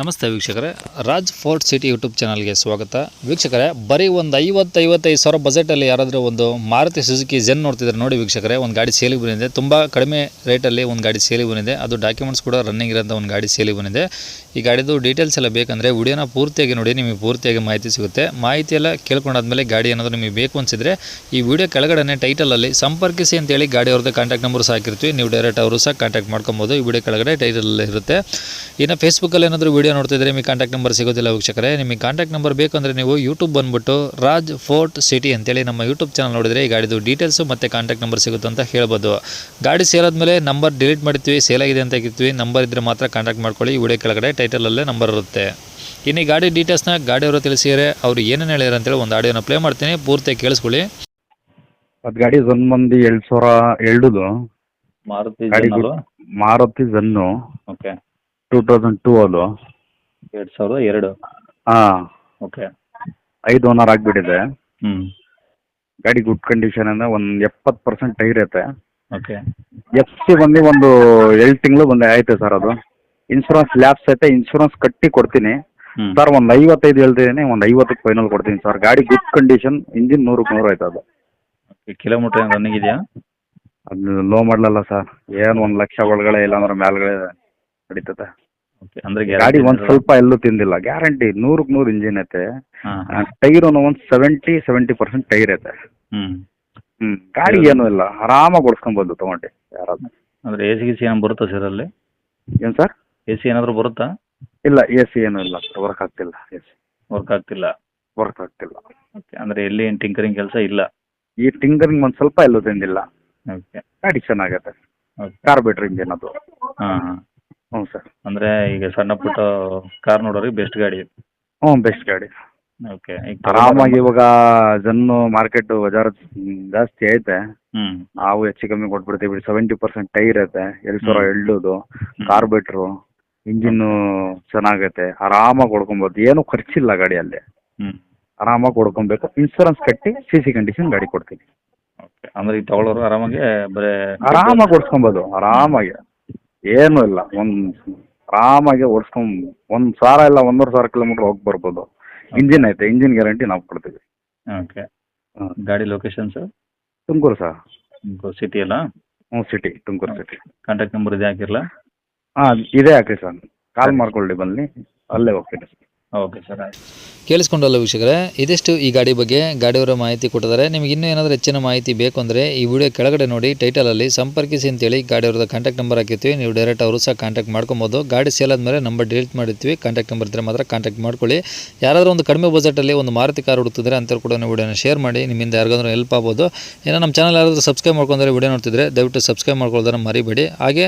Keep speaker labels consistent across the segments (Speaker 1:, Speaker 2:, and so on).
Speaker 1: ನಮಸ್ತೆ ವೀಕ್ಷಕರೇ. Raj fort city YouTube ಚಾನಲ್ಗೆ ಸ್ವಾಗತ. ವೀಕ್ಷಕರೇ, ಬರೀ ಒಂದು ಐವತ್ತು ಐವತ್ತೈದು ಸಾವಿರ ಬಜೆಟಲ್ಲಿ ಯಾರಾದರೂ ಒಂದು ಮಾರುತಿ ಸುಜುಕಿ ಜೆನ್ ನೋಡ್ತಿದ್ರೆ ನೋಡಿ ವೀಕ್ಷಕರೇ, ಒಂದು ಗಾಡಿ ಸೇಲಿಗೆ ಬಂದಿದೆ. ತುಂಬ ಕಡಿಮೆ ರೇಟಲ್ಲಿ ಒಂದು ಗಾಡಿ ಸೇಲಿಗೆ ಬಂದಿದೆ. ಅದು ಡಾಕ್ಯುಮೆಂಟ್ಸ್ ಕೂಡ ರನ್ನಿಂಗ್ ಇರೋಂಥ ಒಂದು ಗಾಡಿ ಸೇಲಿಗೆ ಬಂದಿದೆ. ಈ ಗಾಡಿದು ಡೀಟೇಲ್ಸ್ ಎಲ್ಲ ಬೇಕಂದರೆ ವಿಡಿಯೋನ ಪೂರ್ತಿಯಾಗಿ ನೋಡಿ, ನಿಮಗೆ ಪೂರ್ತಿಯಾಗಿ ಮಾಹಿತಿ ಸಿಗುತ್ತೆ. ಮಾಹಿತಿ ಎಲ್ಲ ಕೇಳ್ಕೊಂಡಾದ್ಮೇಲೆ ಗಾಡಿ ಏನಾದರೂ ನಿಮಗೆ ಬೇಕು ಅನಿಸಿದ್ರೆ ಈ ವಿಡಿಯೋ ಕೆಳಗಡೆ ಟೈಟಲಲ್ಲಿ ಸಂಪರ್ಕಿಸಿ ಅಂತೇಳಿ ಗಾಡಿ ಅವ್ರದ್ದು ಕಾಂಟ್ಯಾಕ್ಟ್ ನಂಬರ್ ಸಹ ಹಾಕಿರ್ತೀವಿ. ನೀವು ಡೈರೆಕ್ಟ್ ಅವರು ಸಹ ಕಾಂಟ್ಯಾಕ್ಟ್ ಮಾಡ್ಕೊಬೋದು. ಈ ವಿಡಿಯೋ ಕೆಳಗಡೆ ಟೈಟಲ್ ಇರುತ್ತೆ. ಇನ್ನು ಫೇಸ್ಬುಕ್ಕಲ್ಲಿ ಏನಾದರೂ ವೀಡಿಯೋ ನೋಡ್ತಿದ್ರೆ ನಿಮಗೆ ಕಾಂಟ್ಯಾಕ್ಟ್ ನಂಬರ್ ಸಿಗೋದಿಲ್ಲ ವೀಕ್ಷಕರೇ. ನಿಮಗೆ ಕಾಂಟ್ಯಾಕ್ಟ್ ನಂಬರ್ ಬೇಕಂದರೆ ನೀವು ಯೂಟ್ಯೂಬ್ ಬಂದುಬಿಟ್ಟು ರಾಜ್ ಫೋರ್ಟ್ ಸಿಟಿ ಅಂತೇಳಿ ನಮ್ಮ ಯೂಟ್ಯೂಬ್ ಚಾನಲ್ ನೋಡಿದರೆ ಈ ಗಾಡಿದು ಡೀಟೇಲ್ಸು ಮತ್ತು ಕಾಂಟ್ಯಾಕ್ಟ್ ನಂಬರ್ ಸಿಗುತ್ತೆ ಅಂತ ಹೇಳ್ಬೋದು. ಗಾಡಿ ಸೇಲ್ ಮೇಲೆ ನಂಬರ್ ಡಿಲೀಟ್ ಮಾಡ್ತೀವಿ ಸೇಲ್ ಆಗಿದೆ ಅಂತ ಹಾಕಿರ್ತೀವಿ ನಂಬರ್ ಇದ್ದರೆ ಮಾತ್ರ ಕಾಂಟ್ಯಾಕ್ಟ್ ಮಾಡ್ಕೊಳ್ಳಿ. ಈ ವಿಡಿಯೋ ಕೆಳಗಡೆ ಟೈಟಲಲ್ಲೇ ನಂಬರ್ ಇರುತ್ತೆ. ಇನ್ನು ಈ ಗಾಡಿ ಡೀಟೇಲ್ಸ್ನ ಗಾಡಿಯವರು ತಿಳಿಸಿದರೆ ಅವ್ರು ಏನೇನು ಹೇಳಿದ್ರು ಅಂತೇಳಿ ಒಂದು ಆಡಿಯೋನ ಪ್ಲೇ ಮಾಡ್ತೀನಿ. ಪೂರ್ತಿ ಕೇಳಿಸ್ಕೊಳ್ಳಿ.
Speaker 2: ಅದು ಗಾಡಿ ಜನ್ ಮಂದಿ ಎರಡು ಸಾವಿರ ಎರಡುದು.
Speaker 1: ಮಾರುತಿ
Speaker 2: ಗಾಡಿ Maruti Zen
Speaker 1: okay
Speaker 2: two thousand two ಅದು.
Speaker 1: ಎರಡು ಸಾವಿರದ ಎರಡು.
Speaker 2: ಹಾಂ.
Speaker 1: ಓಕೆ
Speaker 2: ಐದು ಓನರ್ ಆಗಿಬಿಟ್ಟಿದೆ.
Speaker 1: ಹ್ಞೂ
Speaker 2: ಗಾಡಿ ಗುಡ್ ಕಂಡೀಷನ್ ಅಂದ್ರೆ ಒಂದು ಎಪ್ಪತ್ತು ಪರ್ಸೆಂಟ್ ಟೈರ್ ಐತೆ.
Speaker 1: ಓಕೆ
Speaker 2: ಎಫ್ ಸಿ ಬಂದು ಒಂದು ಏಳು ತಿಂಗಳು ಬಂದು ಆಯ್ತು ಸರ್ ಅದು. ಇನ್ಶೂರೆನ್ಸ್ ಲ್ಯಾಬ್ಸ್ ಐತೆ ಇನ್ಶೂರೆನ್ಸ್ ಕಟ್ಟಿ ಕೊಡ್ತೀನಿ. ಸರ್ ಒಂದು ಐವತ್ತೈದು ಹೇಳ್ತಿದ್ದೀನಿ ಒಂದು ಐವತ್ತಕ್ಕೆ ಫೈನಲ್ ಕೊಡ್ತೀನಿ ಸರ್. ಗಾಡಿ ಗುಡ್ ಕಂಡೀಷನ್ ಇಂಜಿನ್ ನೂರಕ್ಕೆ ನೂರು ಐತೆ ಅದು.
Speaker 1: ಕಿಲೋಮೀಟರ್ ಏನು ರನ್ನಿಂಗ್ ಇದೆಯಾ?
Speaker 2: ಅದು ಲೋ ಮಾಡಲಲ್ಲ ಸರ್. ಏನು ಒಂದು ಲಕ್ಷ ಒಳಗಡೆ ಇಲ್ಲಾಂದ್ರೆ ಮೇಲ್ಗಡೆ ನಡೀತದೆ
Speaker 1: ಓಕೆ ಅಂದರೆ
Speaker 2: ಗಾಡಿ ಒಂದ್ ಸ್ವಲ್ಪ ಎಲ್ಲೂ ತಿಂದಿಲ್ಲ. ಗ್ಯಾರಂಟಿ ನೂರಕ್ಕೆ ನೂರು ಇಂಜಿನ್ ಐತೆ. ಟೈರ್ ಒಂದ್ ಸೆವೆಂಟಿ ಸೆವೆಂಟಿ ಪರ್ಸೆಂಟ್ ಟೈರ್ ಐತೆ. ಹ್ಮ್. ಗಾಡಿ ಏನು ಇಲ್ಲ. ಆರಾಮಾಗಿ ಓಡಿಸ್ಕೊಬೋದು ತಗೊಂಡು ಯಾರಾದ್ರೂ.
Speaker 1: ಅಂದ್ರೆ ಎ ಸಿ ಗಿಸಿ ಏನು ಬರುತ್ತಾ ಸರ್ ಅಲ್ಲಿ?
Speaker 2: ಏನ್ ಸರ್
Speaker 1: ಎ ಸಿ ಏನಾದರೂ ಬರುತ್ತಾ?
Speaker 2: ಇಲ್ಲ ಎ ಸಿ ಏನು ಇಲ್ಲ ವರ್ಕ್ ಆಗ್ತಿಲ್ಲ ಎ ಸಿ
Speaker 1: ವರ್ಕ್ ಆಗ್ತಿಲ್ಲ.
Speaker 2: ವರ್ಕ್ ಆಗ್ತಿಲ್ಲ.
Speaker 1: ಓಕೆ ಅಂದರೆ ಎಲ್ಲಿ ಏನು ಟಿಂಕರಿಂಗ್ ಕೆಲಸ ಇಲ್ಲ?
Speaker 2: ಈ ಟಿಂಕರಿಂಗ್ ಒಂದ್ ಸ್ವಲ್ಪ ಎಲ್ಲೂ ತಿಂದಿಲ್ಲ.
Speaker 1: ಓಕೆ
Speaker 2: ಗಾಡಿ ಚೆನ್ನಾಗತ್ತೆ
Speaker 1: ಕಾರ್
Speaker 2: ಬೇಟ್ರಿಂಗ್ ಇಂಜಿನ್ ಅದು
Speaker 1: ಹಾ ಹಾಂ.
Speaker 2: ಹ್ಞೂ ಸರ್.
Speaker 1: ಅಂದ್ರೆ ಈಗ ಸಣ್ಣ ಪುಟ್ಟ ಕಾರ್ ನೋಡೋರಿಗೆ ಬೆಸ್ಟ್ ಗಾಡಿ
Speaker 2: ಹ್ಞೂ ಬೆಸ್ಟ್ ಗಾಡಿ.
Speaker 1: ಓಕೆ ಈಗ
Speaker 2: ಆರಾಮಾಗಿ ಇವಾಗ ಜನ್ನು ಮಾರ್ಕೆಟ್ ಬಜಾರ್ ಜಾಸ್ತಿ ಐತೆ.
Speaker 1: ಹ್ಮ್.
Speaker 2: ನಾವು ಹೆಚ್ಚು ಕಮ್ಮಿ ಕೊಟ್ಬಿಡ್ತೀವಿ ಸೆವೆಂಟಿ ಪರ್ಸೆಂಟ್ ಟೈರ್ ಐತೆ. ಎರಡು ಸಾವಿರ. ಎಳ್ಳುದು ಕಾರ್ಬೇಟ್ರು ಇಂಜಿನ್ನು ಚೆನ್ನಾಗೈತೆ. ಆರಾಮಾಗಿ ಹೊಡ್ಕೊಬೋದು ಏನು ಖರ್ಚಿಲ್ಲ ಗಾಡಿಯಲ್ಲಿ.
Speaker 1: ಹ್ಮ್.
Speaker 2: ಆರಾಮಾಗಿ ಹೊಡ್ಕೊಬೇಕು ಇನ್ಸೂರೆನ್ಸ್ ಕಟ್ಟಿ ಸಿ ಸಿ ಕಂಡೀಷನ್ ಗಾಡಿ ಕೊಡ್ತೀನಿ.
Speaker 1: ಓಕೆ ಅಂದ್ರೆ ಈಗ ತಗೊಳ್ಳೋರು ಆರಾಮಾಗಿ ಬರೇ
Speaker 2: ಆರಾಮಾಗಿ ಓಡಿಸ್ಕೊಬೋದು. ಆರಾಮಾಗಿ. ಏನೂ ಇಲ್ಲ. ಒಂದು ಆರಾಮಾಗಿ ಓಡಿಸ್ಕೊಂಡ್ ಒಂದು ಸಾವಿರ ಇಲ್ಲ ಒಂದೂವರೆ ಸಾವಿರ ಕಿಲೋಮೀಟ್ರ್ ಹೋಗಿ ಬರ್ಬೋದು. ಇಂಜಿನ್ ಐತೆ ಇಂಜಿನ್ ಗ್ಯಾರಂಟಿ ನಾವು ಕೊಡ್ತೀವಿ.
Speaker 1: ಓಕೆ
Speaker 2: ಹಾಂ.
Speaker 1: ಗಾಡಿ location sir
Speaker 2: Tumakuru sir
Speaker 1: city ಅಲ್ಲ?
Speaker 2: ಹ್ಞೂ city Tumakuru city
Speaker 1: contact number ಇದೆ ಹಾಕಿರಲ್ಲ
Speaker 2: ಹಾಂ ಇದೇ ಹಾಕಿ ಸರ್. ಕಾಲ್ ಮಾಡ್ಕೊಳ್ಳಿ ಬನ್ನಿ. ಅಲ್ಲೇ ಹೋಗ್ತೀನಿ
Speaker 1: ಓಕೆ ಕೇಳಿಸ್ಕೊಂಡಲ್ಲ ವೀಕ್ಷಕರೇ, ಇದಿಷ್ಟು ಈ ಗಾಡಿ ಬಗ್ಗೆ ಗಾಡಿಯವರ ಮಾಹಿತಿ ಕೊಟ್ಟಿದ್ದಾರೆ. ನಿಮಗೆ ಇನ್ನೂ ಏನಾದರೂ ಹೆಚ್ಚಿನ ಮಾಹಿತಿ ಬೇಕು ಅಂದರೆ ಈ ವಿಡಿಯೋ ಕೆಳಗಡೆ ನೋಡಿ ಟೈಟಲಲ್ಲಿ ಸಂಪರ್ಕಿಸಿ ಅಂತೇಳಿ ಗಾಡಿಯವ್ರದ್ದು ಕಾಂಟ್ಯಾಕ್ಟ್ ನಂಬರ್ ಹಾಕಿರ್ತೀವಿ. ನೀವು ಡೈರೆಕ್ಟ್ ಅವರು ಸಹ ಕಾಂಟ್ಯಾಕ್ಟ್ ಮಾಡ್ಕೊಬೋದು. ಗಾಡಿ ಸೇಲ್ ಆದಮೇಲೆ ನಂಬರ್ ಡಿಲೀಟ್ ಮಾಡಿರ್ತೀವಿ. ಕಾಂಟ್ಯಾಕ್ಟ್ ನಂಬರ್ ಇದ್ದರೆ ಮಾತ್ರ ಕಾಂಟ್ಯಾಕ್ಟ್ ಮಾಡ್ಕೊಳ್ಳಿ. ಯಾರಾದರೂ ಒಂದು ಕಡಿಮೆ ಬಜೆಟಲ್ಲಿ ಒಂದು ಮಾರುತಿ ಕಾರ್ ಹುಡುಕ್ತಿದ್ರೆ ಅಂಥವ್ರು ಕೂಡ ವಿಡಿಯೋನ ಶೇರ್ ಮಾಡಿ, ನಿಮ್ಮಿಂದ ಯಾರಿಗಾದ್ರೂ ಹೆಲ್ಪ್ ಆಗ್ಬೋದು. ಏನೋ ನಮ್ಮ ಚಾನಲ್ ಯಾರಾದರೂ ಸಬ್ಸ್ಕ್ರೈಬ್ ಮಾಡ್ಕೊಂಡ್ರೆ ವಿಡಿಯೋ ನೋಡ್ತಿದ್ರೆ ದಯವಿಟ್ಟು ಸಬ್ಸ್ಕ್ರೈಬ್ ಮಾಡ್ಕೊಳ್ಳೋದನ್ನ ಮರಿಬೇಡಿ. ಹಾಗೆ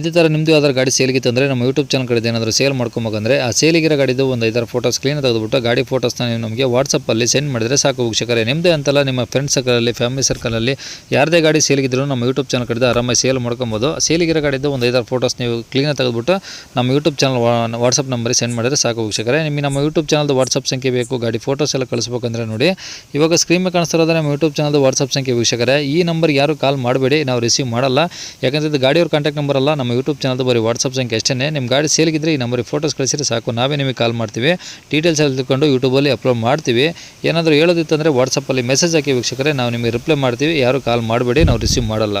Speaker 1: ಇದೇ ಥರ ನಿಮ್ಮದು ಯಾವ್ದಾದ್ರು ಗಾಡಿ ಸೇಲ್ಗಿತ್ತು ಅಂದರೆ ನಮ್ಮ ಯೂಟ್ಯೂಬ್ ಚಾನಲ್ ಕಡೆ ಏನಾದರೂ ಸೇಲ್ ಮಾಡ್ಕೊಬೇಕಂದ್ರೆ ಆ ಸೇಲಿಗಿರೋ ಗಾಡಿದು ಒಂದು ಐದಾರು ಫೋಟೋಸ್ ಕ್ಲೀನ್ ತೆಗೆದುಬಿಟ್ಟು ಗಾಡಿ ಫೋಟೋಸ್ನ ನೀವು ನಮಗೆ ವಾಟ್ಸಪ್ಪಲ್ಲಿ ಸೆಂಡ್ ಮಾಡಿದರೆ ಸಾಕು ವೀಕ್ಷಕರೇ. ನಿಮ್ಮದೇ ಅಂತಲ್ಲ ನಿಮ್ಮ ಫ್ರೆಂಡ್ ಸರ್ಕಲಲ್ಲಿ ಫ್ಯಾಮಿಲಿ ಸರ್ಕಲಲ್ಲಿ ಯಾರದೇ ಗಾಡಿ ಸೇಲಿಗಿದ್ರು ನಮ್ಮ ಯೂಟ್ಯೂಬ್ ಚಾನಲ್ ಕಡೆ ಆರಾಮಾಗಿ ಸೇಲ್ ಮಾಡ್ಕೊಬೋದು. ಸೇಲಿಗಿರೋ ಗಾಡಿದ್ದು ಒಂದು ಐದಾರು ಫೋಟೋಸ್ ನೀವು ಕ್ಲೀನ್ ತೆಗೆದುಬಿಟ್ಟು ನಮ್ಮ ಯೂಟ್ಯೂಬ್ ಚಾನಲ್ ವಾಟ್ಸಪ್ ನಂಬರಿಗೆ ಸೆಂಡ್ ಮಾಡಿದರೆ ಸಾಕು ವೀಕ್ಷಕರೇ. ನಿಮಗೆ ನಮ್ಮ ಯೂಟ್ಯೂಬ್ ಚಾನಲ್ದು ವಾಟ್ಸಪ್ ಸಂಖ್ಯೆ ಬೇಕು, ಗಾಡಿ ಫೋಟೋಸ್ ಎಲ್ಲ ಕಳಿಸ್ಬೇಕಂದ್ರೆ ನೋಡಿ. ಇವಾಗ ಸ್ಕ್ರೀನ್ ಮೇಲೆ ಕಾಣಿಸ್ತಿರೋದು ನಮ್ಮ ಯೂಟ್ಯೂಬ್ ಚಾನಲ್ದು ವಾಟ್ಸಪ್ ಸಂಖ್ಯೆ ವೀಕ್ಷಕರೇ. ಈ ನಂಬರ್ ಯಾರು ಕಾಲ್ ಮಾಡಬೇಡಿ, ನಾವು ರಿಸೀವ್ ಮಾಡಲ್ಲ. ಯಾಕಂದರೆ ಇದು ಗಾಡಿಯವ್ರ ಕಾಂಟ್ಯಾಕ್ಟ್ ನಂಬರ್ ಅಲ್ಲ, ನಮ್ಮ ಯೂಟ್ಯೂಬ್ ಚಾನಲ್ದು ಬರೀ ವಾಟ್ಸಪ್ ಸಂಖ್ಯೆ ಅಷ್ಟೇ ನಿಮ್ಮ ಗಾಡಿ ಸೇಲ್ಗಿದ್ರೆ ಈ ನಂಬರಿಗೆ ಫೋಟೋಸ್ ಕಳಿಸಿದ್ರೆ ಸಾಕು. ನಾವೇ ನಿಮಗೆ ಕಾಲ್ ಮಾಡ್ತೀವಿ. ಡೀಟೇಲ್ಸ್ ಎಲ್ಲ ತಿಳ್ಕೊಂಡು ಯೂಟ್ಯೂಬಲ್ಲಿ ಅಪ್ಲೋಡ್ ಮಾಡ್ತೀವಿ. ಏನಾದರೂ ಹೇಳೋದಿತ್ತಂದರೆ ವಾಟ್ಸಪ್ಪಲ್ಲಿ ಮೆಸೇಜ್ ಹಾಕಿ ವೀಕ್ಷಕರೇ, ನಾವು ನಿಮಗೆ ರಿಪ್ಲೈ ಮಾಡ್ತೀವಿ. ಯಾರು ಕಾಲ್ ಮಾಡಬೇಡಿ, ನಾವು ರಿಸೀವ್ ಮಾಡಲ್ಲ.